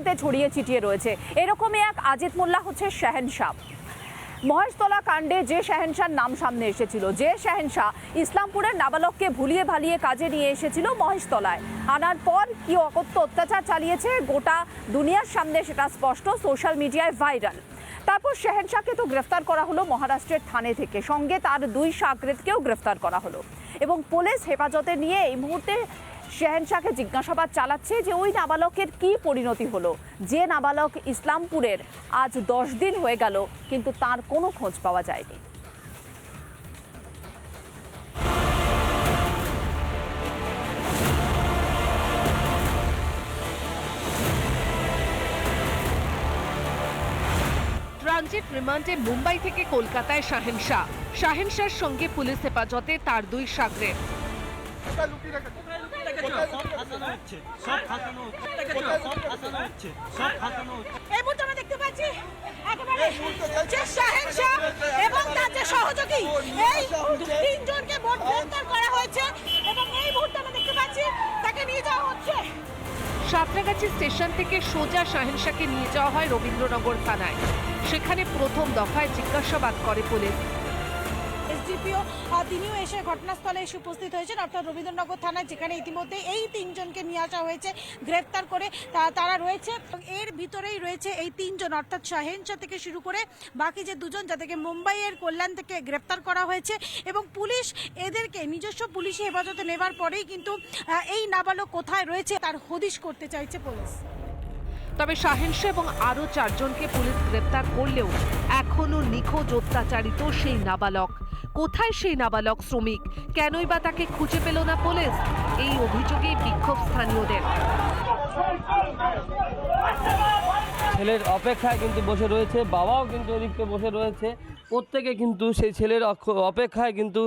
প্রান্তে ছড়িয়ে ছিটিয়ে রয়েছে। এরকমই এক আজিত মোল্লা হচ্ছে শাহেনশাহ। মহেশতলা কাণ্ডে যে শাহেনশার নাম সামনে এসেছিল, যে শাহেনশাহ ইসলামপুরের নাবালককে ভুলিয়ে ভালিয়ে কাজে নিয়ে এসেছিল মহেশতলায়। আনার পর কি অকথ্য অত্যাচার চালিয়েছে গোটা দুনিয়ার সামনে সেটা স্পষ্ট সোশ্যাল মিডিয়ায় ভাইরাল। তারপর শাহেনশাহকে তো গ্রেফতার করা হলো মহারাষ্ট্রের থানে থেকে। সঙ্গে তার দুই সাগরেদকেও গ্রেফতার করা হলো। এবং পুলিশ হেফাজতে নিয়ে এই মুহূর্তে শেহেনশাহকে জিজ্ঞাসাবাদ চালাচ্ছে যে ওই নাবালকের কি পরিণতি হলো? যে নাবালক ইসলামপুরের আজ দশ দিন হয়ে গেল কিন্তু তার কোনো খোঁজ পাওয়া যায়নি। ট্রানজিট রিমান্ডে মুম্বাই থেকে কলকাতায় শাহেন শাহ। শাহেন শাহর সঙ্গে পুলিশ হেফাজতে তার দুই সাগরে। এই মুহূর্তে আমরা দেখতে পাচ্ছি একেবারে যে শাহেনশাহ এবং তার যে সহযোগী, এই তিনজনকে মোট গ্রেফতার করা হয়েছে এবং এই মুহূর্তে আমরা দেখতে পাচ্ছি তাকে নিয়ে যাওয়া হচ্ছে। সাঁতরাগাছি স্টেশন থেকে সোজা শাহেন শাহকে নিয়ে যাওয়া হয় রবীন্দ্রনগর থানায়। সেখানে প্রথম দফায় জিজ্ঞাসাবাদ করে পুলিশ। এসডিপিও তিনিও এসে ঘটনাস্থলে এসে উপস্থিত হয়েছেন। অর্থাৎ রবীন্দ্রনগর থানায়, যেখানে ইতিমধ্যে এই তিনজনকে নিয়ে আসা হয়েছে, গ্রেফতার করে তারা রয়েছে। এর ভিতরেই রয়েছে এই তিনজন, অর্থাৎ শাহেন শাহ থেকে শুরু করে বাকি যে দুজন, যাদেরকে মুম্বাইয়ের কল্যাণ থেকে গ্রেফতার করা হয়েছে। এবং পুলিশ এদেরকে, নিজস্ব পুলিশি হেফাজতে নেবার পরেই কিন্তু এই নাবালক কোথায় রয়েছে তার হদিশ করতে চাইছে পুলিশ। তবে শাহেন এবং আরও চারজনকে পুলিশ গ্রেপ্তার করলেও এখনও নিখোঁজ অত্যাচারিত সেই নাবালক। কোথায় সেই নাবালক শ্রমিক? কেনই বা তাকে খুঁজে পেল না পুলিশ? এই অভিযোগে বিক্ষোভ স্থানীয়দের। ছেলের অপেক্ষায় কিন্তু বসে রয়েছে বাবাও কিন্তু ওদিকে বসে রয়েছে। প্রত্যেকে কিন্তু সেই ছেলের অপেক্ষায় কিন্তু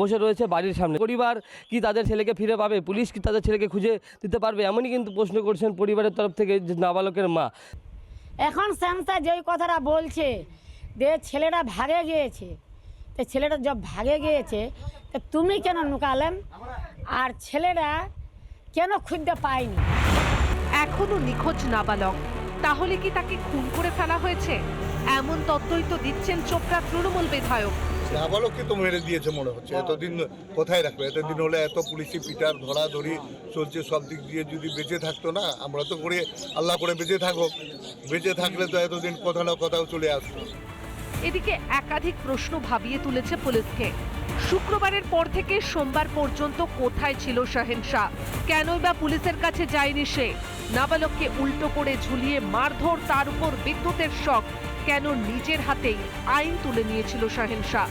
বসে রয়েছে বাড়ির সামনে। পরিবার কি তাদের ছেলেকে ফিরে পাবে? পুলিশ কি তাদের ছেলেকে খুঁজে দিতে পারবে? এমনই কিন্তু প্রশ্ন করছেন পরিবারের তরফ থেকে যে নাবালকের মা। এখন সংস্থা যেই কথাটা বলছে যে ছেলেটা ভাগে গিয়েছে। তো ছেলেটা যব ভাগে গিয়েছে তো তুমি কেন নুকালেন? আর ছেলেরা কেন খুঁজতে পাইনি এখনও নিখোঁজ নাবালক। তাহলে কি তাকে খুন করে ফেলা হয়েছে? এমন তত্ত্বই তো দিচ্ছেন চোপড়া তৃণমূল বিধায়ক। নাবালককে তো মেরে দিয়েছে মনে হচ্ছে। এতদিন কোথায় রাখবে এতদিন হলে এত পুলিশি পিটার ধরাধরি চলছে সব দিক দিয়ে যদি বেঁচে থাকতো না আমরা তো করে আল্লাহ করে বেঁচে থাকো বেঁচে থাকলে তো এতদিন কোথাও না কোথাও চলে আসতো। এদিকে একাধিক প্রশ্ন ভাবিয়ে তুলেছে পুলিশকে। শুক্রবারের পর থেকে সোমবার পর্যন্ত কোথায় ছিল শাহেন শাহ কেনই বা পুলিশের কাছে যায়নি সে? নাবালককে উল্টো করে ঝুলিয়ে মারধর, তার উপর বিদ্যুতের শখ কেন নিজের হাতেই আইন তুলে নিয়েছিল শাহেন শাহ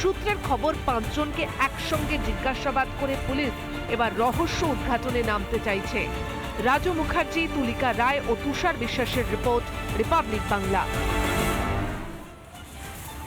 সূত্রের খবর, পাঁচজনকে একসঙ্গে জিজ্ঞাসাবাদ করে পুলিশ এবার রহস্য উদ্ঘাটনে নামতে চাইছে। রাজু মুখার্জি, তুলিকা রায় ও তুষার বিশ্বাসের রিপোর্ট, রিপাবলিক বাংলা।